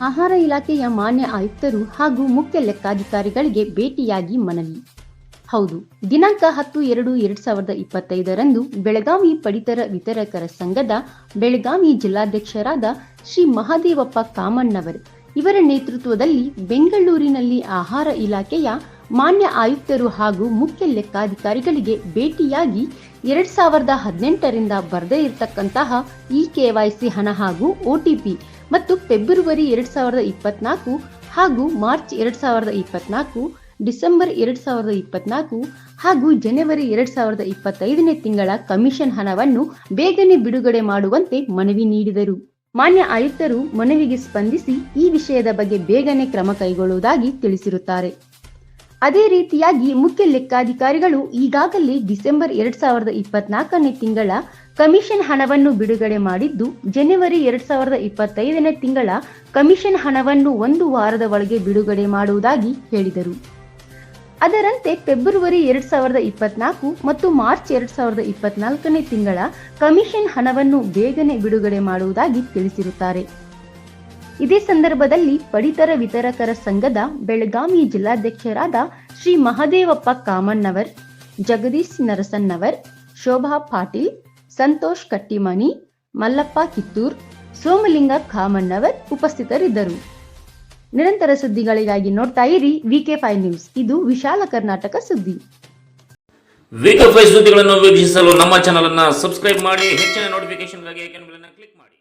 ಆಹಾರ ಇಲಾಖೆಯ ಮಾನ್ಯ ಆಯುಕ್ತರು ಹಾಗೂ ಮುಖ್ಯ ಲೆಕ್ಕಾಧಿಕಾರಿಗಳಿಗೆ ಭೇಟಿಯಾಗಿ ಮನವಿ. ಹೌದು, ದಿನಾಂಕ ಹತ್ತು ಎರಡು ಎರಡ್ ಸಾವಿರದ ಇಪ್ಪತ್ತೈದರಂದು ಬೆಳಗಾವಿ ಪಡಿತರ ವಿತರಕರ ಸಂಘದ ಬೆಳಗಾವಿ ಜಿಲ್ಲಾಧ್ಯಕ್ಷರಾದ ಶ್ರೀ ಮಹಾದೇವಪ್ಪ ಕಾಮಣ್ಣವರ್ ಇವರ ನೇತೃತ್ವದಲ್ಲಿ ಬೆಂಗಳೂರಿನಲ್ಲಿ ಆಹಾರ ಇಲಾಖೆಯ ಮಾನ್ಯ ಆಯುಕ್ತರು ಹಾಗೂ ಮುಖ್ಯ ಲೆಕ್ಕಾಧಿಕಾರಿಗಳಿಗೆ ಭೇಟಿಯಾಗಿ ಎರಡ್ ಸಾವಿರದ ಹದಿನೆಂಟರಿಂದ ಬರದೇ ಇರತಕ್ಕಂತಹ ಇ ಕೆವೈಸಿ ಹಣ ಹಾಗೂ ಒಟಿಪಿ ಮತ್ತು ಫೆಬ್ರವರಿ ಎರಡ್ ಸಾವಿರದ ಇಪ್ಪತ್ನಾಲ್ಕು ಹಾಗೂ ಮಾರ್ಚ್ ಎರಡ್ ಸಾವಿರದ ಇಪ್ಪತ್ನಾಲ್ಕು, ಡಿಸೆಂಬರ್ ಎರಡ್ ಸಾವಿರದ ಇಪ್ಪತ್ನಾಲ್ಕು ಹಾಗೂ ಜನವರಿ ಎರಡ್ ಸಾವಿರದ ಇಪ್ಪತ್ತೈದನೇ ತಿಂಗಳ ಕಮಿಷನ್ ಹಣವನ್ನು ಬೇಗನೆ ಬಿಡುಗಡೆ ಮಾಡುವಂತೆ ಮನವಿ ನೀಡಿದರು. ಮಾನ್ಯ ಆಯುಕ್ತರು ಮನವಿಗೆ ಸ್ಪಂದಿಸಿ ಈ ವಿಷಯದ ಬಗ್ಗೆ ಬೇಗನೆ ಕ್ರಮ ಕೈಗೊಳ್ಳುವುದಾಗಿ ತಿಳಿಸಿರುತ್ತಾರೆ. ಅದೇ ರೀತಿಯಾಗಿ ಮುಖ್ಯ ಲೆಕ್ಕಾಧಿಕಾರಿಗಳು ಈಗಾಗಲೇ ಡಿಸೆಂಬರ್ ಎರಡ್ ಸಾವಿರದ ಇಪ್ಪತ್ನಾಲ್ಕನೇ ತಿಂಗಳ ಕಮಿಷನ್ ಹಣವನ್ನು ಬಿಡುಗಡೆ ಮಾಡಿದ್ದು ಜನವರಿ ಎರಡ್ ಸಾವಿರದ ಇಪ್ಪತ್ತೈದನೇ ತಿಂಗಳ ಕಮಿಷನ್ ಹಣವನ್ನು ಒಂದು ವಾರದ ಒಳಗೆ ಬಿಡುಗಡೆ ಮಾಡುವುದಾಗಿ ಹೇಳಿದರು. ಅದರಂತೆ ಫೆಬ್ರವರಿ ಎರಡ್ ಸಾವಿರದ ಇಪ್ಪತ್ನಾಲ್ಕು ಮತ್ತು ಮಾರ್ಚ್ ಎರಡ್ ಸಾವಿರದ ಇಪ್ಪತ್ನಾಲ್ಕನೇ ತಿಂಗಳ ಕಮಿಷನ್ ಹಣವನ್ನು ಬೇಗನೆ ಬಿಡುಗಡೆ ಮಾಡುವುದಾಗಿ ತಿಳಿಸಿರುತ್ತಾರೆ. ಇದೇ ಸಂದರ್ಭದಲ್ಲಿ ಪಡಿತರ ವಿತರಕರ ಸಂಘದ ಬೆಳಗಾವಿ ಜಿಲ್ಲಾಧ್ಯಕ್ಷರಾದ ಶ್ರೀ ಮಹದೇವಪ್ಪ ಕಾಮಣ್ಣವರ್, ಜಗದೀಶ್ ನರಸನ್ನವರ್, ಶೋಭಾ ಪಾಟೀಲ್ ಸಂತೋಷ್ ಕಟ್ಟಿಮನಿ ಮಲ್ಲಪ್ಪ ಕಿತ್ತೂರ್, ಸೋಮಲಿಂಗ ಖಾಮಣ್ಣವರ್ ಉಪಸ್ಥಿತರಿದ್ದರು. ನಿರಂತರ ಸುದ್ದಿಗಳಿಗಾಗಿ ನೋಡ್ತಾ ಇರಿ ವಿಕೆ ಫೈವ್ ನ್ಯೂಸ್. ಇದು ವಿಶಾಲ ಕರ್ನಾಟಕ ಸುದ್ದಿ. ವೀಕ್ ಸುದ್ದಿಗಳನ್ನು ವೀಕ್ಷಿಸಲು ನಮ್ಮ ಚಾನಲ್ ಅನ್ನು ಸಬ್ಸ್ಕ್ರೈಬ್ ಮಾಡಿ, ಹೆಚ್ಚಿನ ಬೆಲ್ ಕ್ಲಿಕ್ ಮಾಡಿ.